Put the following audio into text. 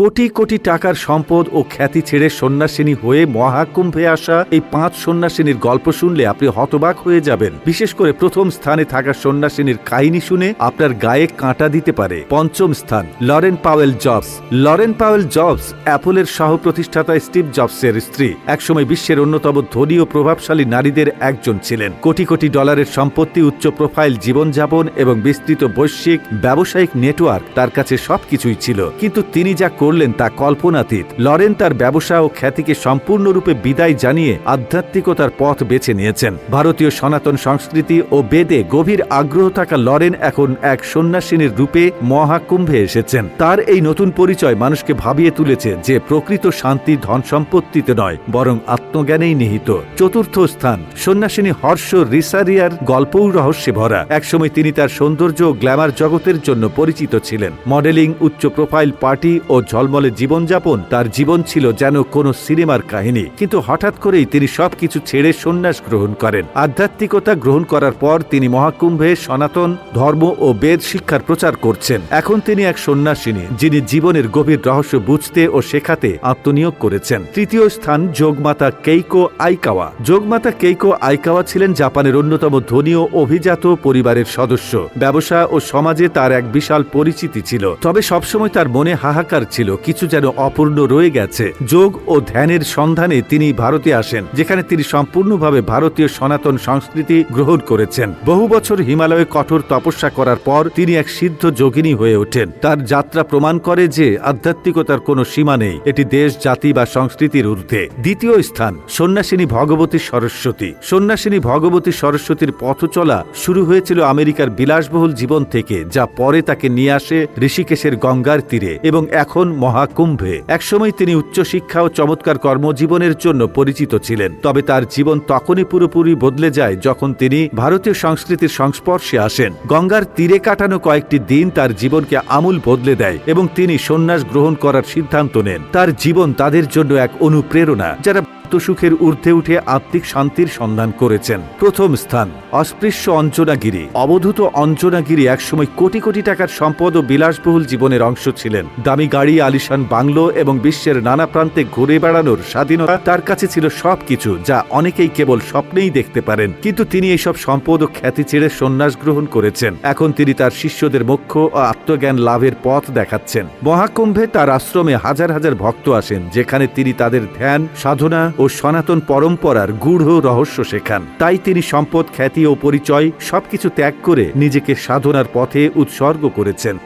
কোটি কোটি টাকার সম্পদ ও খ্যাতি ছেড়ে সন্ন্যাসিনী হয়ে মহাকুম্ভে আসা এই পাঁচ সন্ন্যাসিনীর গল্প শুনলে আপনি হতবাক হয়ে যাবেন। বিশেষ করে প্রথম স্থানে থাকা সন্ন্যাসিনীর কাহিনী শুনে আপনার গায়ে কাঁটা দিতে পারে। পঞ্চম স্থান, Laurene Powell Jobs. Laurene Powell Jobs অ্যাপলের সহ প্রতিষ্ঠাতা স্টিভ জবসের স্ত্রী। একসময় বিশ্বের অন্যতম ধনী ও প্রভাবশালী নারীদের একজন ছিলেন। কোটি কোটি ডলারের সম্পত্তি, উচ্চ প্রোফাইল, জীবনযাপন এবং বিস্তৃত বৈশ্বিক, ব্যবসায়িক নেটওয়ার্ক তার কাছে সবকিছুই ছিল। কিন্তু তিনি যা করলেন তা কল্পনাতীত। লরেন তার ব্যবসা ও খ্যাতিকে সম্পূর্ণরূপে বিদায় জানিয়ে আধ্যাত্মিকতার পথ বেছে নিয়েছেন। ভারতীয় সনাতন সংস্কৃতি ও বেদে গভীর আগ্রহ থাকা লরেন এখন এক সন্ন্যাসিনীর রূপে মহাকুম্ভে এসেছেন। তার এই নতুন পরিচয় মানুষকে ভাবিয়ে তুলেছে যে প্রকৃত শান্তি ধন সম্পত্তিতে নয়, বরং আত্মজ্ঞানেই নিহিত। চতুর্থ স্থান, সন্ন্যাসিনী হর্ষ রিসারিয়ার গল্পও রহস্যে ভরা একসময় তিনি তার সৌন্দর্য ও গ্ল্যামার জগতের জন্য পরিচিত ছিলেন। মডেলিং, উচ্চ প্রোফাইল পার্টি ও ঝলমলে জীবনযাপন, তার জীবন ছিল যেন কোনো সিনেমার কাহিনী। কিন্তু হঠাৎ করেই তিনি সবকিছু ছেড়ে সন্ন্যাস গ্রহণ করেন। আধ্যাত্মিকতা গ্রহণ করার পর তিনি মহাকুম্ভে সনাতন, ধর্ম ও বেদ শিক্ষার প্রচার করছেন। এখন তিনি এক সন্ন্যাসিনী, যিনি জীবনের গভীর রহস্য বুঝতে ও শেখাতে আত্মনিয়োগ করেছেন। তৃতীয় স্থান যোগমাতা কেইকো আইকাওয়া। যোগমাতা কেইকো আইকাওয়া ছিলেন জাপানের অন্যতম ধনী ও অভিজাত পরিবারের সদস্য। ব্যবসা ও সমাজে তার এক বিশাল পরিচিতি ছিল। তবে সবসময় তার মনে হাহাকার ছিল। কিছু যেন অপূর্ণ রয়ে গেছে। যোগ ও ধ্যানের সন্ধানে তিনি ভারতে আসেন, যেখানে তিনি সম্পূর্ণভাবে ভারতীয় সনাতন সংস্কৃতি গ্রহণ করেছেন। বহু বছর হিমালয়ে কঠোর তপস্যা করার পর তিনি এক সিদ্ধ যোগিনী হয়ে ওঠেন। তার যাত্রা প্রমাণ করে যে আধ্যাত্মিকতার কোনো সীমা নেই। এটি দেশ, জাতি বা সংস্কৃতির ঊর্ধ্বে। দ্বিতীয় স্থান, সন্ন্যাসিনী ভগবতী সরস্বতী। সন্ন্যাসিনী ভগবতী সরস্বতীর পথ চলা শুরু হয়েছিল আমেরিকার বিলাসবহুল জীবন থেকে, যা পরে তাকে নিয়ে আসে ঋষিকেশের গঙ্গার তীরে। এবং এখন মহাকুম্ভে। একসময় তিনি উচ্চশিক্ষা ও চমৎকার কর্মজীবনের জন্য পরিচিত ছিলেন। তবে তার জীবন তখনই পুরোপুরি বদলে যায় যখন তিনি ভারতীয় সংস্কৃতির সংস্পর্শে আসেন। গঙ্গার তীরে কাটানো কয়েকটি দিন তার জীবনকে আমূল বদলে দেয় এবং তিনি সন্ন্যাস গ্রহণ করার সিদ্ধান্ত নেন। তার জীবন তাদের জন্য এক অনুপ্রেরণা, যারা সুখের ঊর্ধ্বে উঠে আত্মিক শান্তির সন্ধান করেছেন। প্রথম স্থান, অস্পৃশ্য অঞ্চনাগিরি অবধূত অঞ্জনাগিরি একসময় কোটি কোটি টাকার সম্পদ ও বিলাসবহুল জীবনের অংশ ছিলেন। দামি গাড়ি, আলিশান বাংলো এবং বিশ্বের নানা প্রান্তে ঘুরে বেড়ানোর স্বাধীনতা তার কাছে ছিল সবকিছু যা অনেকেই কেবল স্বপ্নেই দেখতে পারেন। কিন্তু তিনি এইসব সম্পদ ও খ্যাতি ছেড়ে সন্ন্যাস গ্রহণ করেছেন। এখন তিনি তার শিষ্যদের মোক্ষ ও আত্মজ্ঞান লাভের পথ দেখাচ্ছেন। মহাকুম্ভে তার আশ্রমে হাজার হাজার ভক্ত আসেন, যেখানে তিনি তাদের ধ্যান, সাধনা ও সনাতন পরম্পরার গূঢ় রহস্য শেখান। তাই তিনি সম্পদ, খ্যাতি ও পরিচয় সবকিছু ত্যাগ করে নিজেকে সাধনার পথে উৎসর্গ করেছেন।